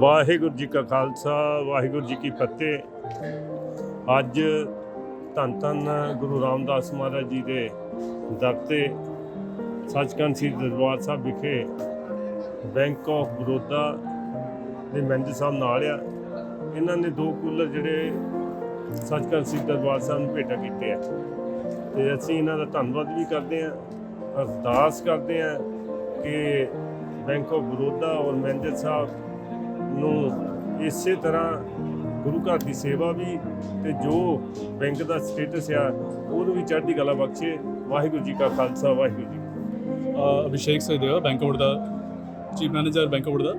ਵਾਹਿਗੁਰੂ ਜੀ ਕਾ ਖਾਲਸਾ, ਵਾਹਿਗੁਰੂ ਜੀ ਕੀ ਫਤਿਹ। ਅੱਜ ਧੰਨ ਧੰਨ ਗੁਰੂ ਰਾਮਦਾਸ ਮਹਾਰਾਜ ਜੀ ਦੇ ਦਰ ਤੇ ਸੱਚਖੰਡ ਸ੍ਰੀ ਦਰਬਾਰ ਸਾਹਿਬ ਵਿਖੇ ਬੈਂਕ ਆਫ ਬਰੋਦਾ ਦੇ ਮੈਨੇਜਰ ਸਾਹਿਬ ਨਾਲ ਆ। ਇਹਨਾਂ ਨੇ ਦੋ ਕੂਲਰ ਜਿਹੜੇ ਸੱਚਖੰਡ ਸ੍ਰੀ ਦਰਬਾਰ ਸਾਹਿਬ ਨੂੰ ਭੇਟਾ ਕੀਤੇ ਆ। ਤੇ ਅਸੀਂ ਇਹਨਾਂ ਦਾ ਧੰਨਵਾਦ ਵੀ ਕਰਦੇ ਹਾਂ ਅਰਦਾਸ ਕਰਦੇ ਹਾਂ ਕਿ ਬੈਂਕ ਆਫ ਬਰੋਦਾ ਔਰ ਮੈਨੇਜਰ ਸਾਹਿਬ ਨੂੰ ਇਸੇ ਤਰ੍ਹਾਂ ਗੁਰੂ ਘਰ ਦੀ ਸੇਵਾ ਵੀ ਤੇ ਜੋ ਬੈਂਕ ਦਾ ਸਟੇਟਸ ਆ, ਉਹਨੂੰ ਵੀ ਚੜ੍ਹਦੀ ਕਲਾ ਬਖਸ਼ੇ। ਵਾਹਿਗੁਰੂ ਜੀ ਕਾ Khalsa, Waheguru ji Abhishek Sahdeva, bank of Baroda chief manager, bank of Baroda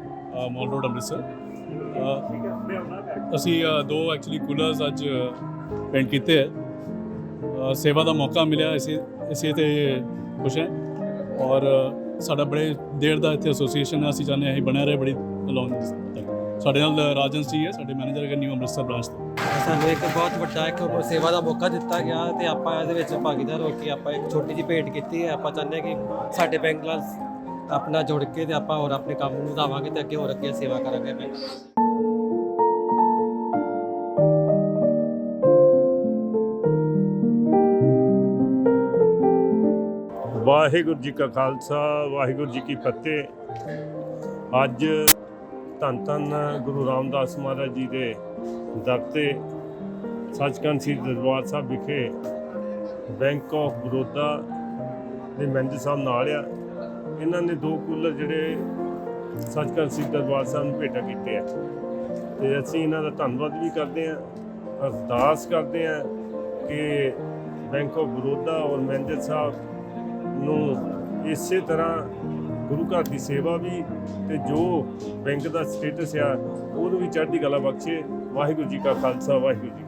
mall road Amritsar. ਅਸੀਂ ਦੋ ਐਕਚੁਅਲੀ ਕੂਲਰਸ ਅੱਜ ਪੇਂਟ ਕੀਤੇ ਹੈ ਸੇਵਾ ਦਾ ਮੌਕਾ ਮਿਲਿਆ ਇਸੇ ਇਸੇ ਤੇ ਖੁਸ਼ ਹਾਂ। ਔਰ ਸਾਡਾ ਬੜੇ ਦੇਰ ਦਾ ਇੱਥੇ ਐਸੋਸੀਏਸ਼ਨ ਹੈ ਅਸੀਂ ਚਾਹੁੰਦੇ ਹਾਂ ਇਹ ਬਣਿਆ ਰਹੇ, ਬੜੀ ਲੌਂਗ ਤੱਕ ਸਾਡੇ ਨਾਲ ਰਾਜਨ ਸੀ ਹੈ, ਸਾਡੇ ਮੈਨੇਜਰ ਹੈ ਨਿਊ ਅੰਮ੍ਰਿਤਸਰ ਬ੍ਰਾਂਚ ਤੋਂ। ਸਾਨੂੰ ਇੱਕ ਬਹੁਤ ਵੱਡਾ ਇੱਕ ਸੇਵਾ ਦਾ ਮੌਕਾ ਦਿੱਤਾ ਗਿਆ ਤੇ ਆਪਾਂ ਇਹਦੇ ਵਿੱਚ ਭਾਗੀਦਾਰ ਹੋ ਕੇ ਆਪਾਂ ਇੱਕ ਛੋਟੀ ਜਿਹੀ ਭੇਟ ਕੀਤੀ ਹੈ। ਆਪਾਂ ਚਾਹੁੰਦੇ ਹਾਂ ਕਿ ਸਾਡੇ ਬੈਂਕ ਨਾਲ ਆਪਣਾ ਜੁੜ ਕੇ ਤੇ ਆਪਾਂ ਹੋਰ ਆਪਣੇ ਕੰਮ ਨੂੰ ਵਧਾਵਾਂਗੇ ਤੇ ਅੱਗੇ ਹੋਰ ਅੱਗੇ ਸੇਵਾ ਕਰਾਂਗੇ। ਬੈਂਕ ਵਾਹਿਗੁਰੂ ਜੀ ਕਾ ਖਾਲਸਾ, ਵਾਹਿਗੁਰੂ ਜੀ ਕੀ ਫਤਿਹ। ਅੱਜ ਧੰਨ ਧੰਨ ਗੁਰੂ ਰਾਮਦਾਸ ਮਹਾਰਾਜ ਜੀ ਦੇ ਦਰ ਤੇ ਸੱਚਖੰਡ ਸ੍ਰੀ ਦਰਬਾਰ ਸਾਹਿਬ ਵਿਖੇ ਬੈਂਕ ਆਫ ਬਰੋਦਾ ਦੇ ਮੈਨੇਜਰ ਸਾਹਿਬ ਨਾਲ ਆ। ਇਹਨਾਂ ਨੇ ਦੋ ਕੂਲਰ ਜਿਹੜੇ ਸੱਚਖੰਡ ਸ੍ਰੀ ਦਰਬਾਰ ਸਾਹਿਬ ਨੂੰ ਭੇਟਾ ਕੀਤੇ ਆ। ਤੇ ਅਸੀਂ ਇਹਨਾਂ ਦਾ ਧੰਨਵਾਦ ਵੀ ਕਰਦੇ ਹਾਂ, ਅਰਦਾਸ ਕਰਦੇ ਹਾਂ ਕਿ ਬੈਂਕ ਆਫ ਬਰੋਦਾ ਔਰ ਮੈਨੇਜਰ ਸਾਹਿਬ ਨੂੰ ਇਸੇ ਤਰ੍ਹਾਂ ਗੁਰੂ ਘਰ ਦੀ ਸੇਵਾ ਵੀ ਤੇ ਜੋ ਬੈਂਕ ਦਾ ਸਟੇਟਸ ਆ, ਉਹਨੂੰ ਵੀ ਚੜ੍ਹਦੀ ਕਲਾ ਬਖਸ਼ੇ। ਵਾਹਿਗੁਰੂ ਜੀ ਕਾ ਖਾਲਸਾ, ਵਾਹਿਗੁਰੂ ਜੀ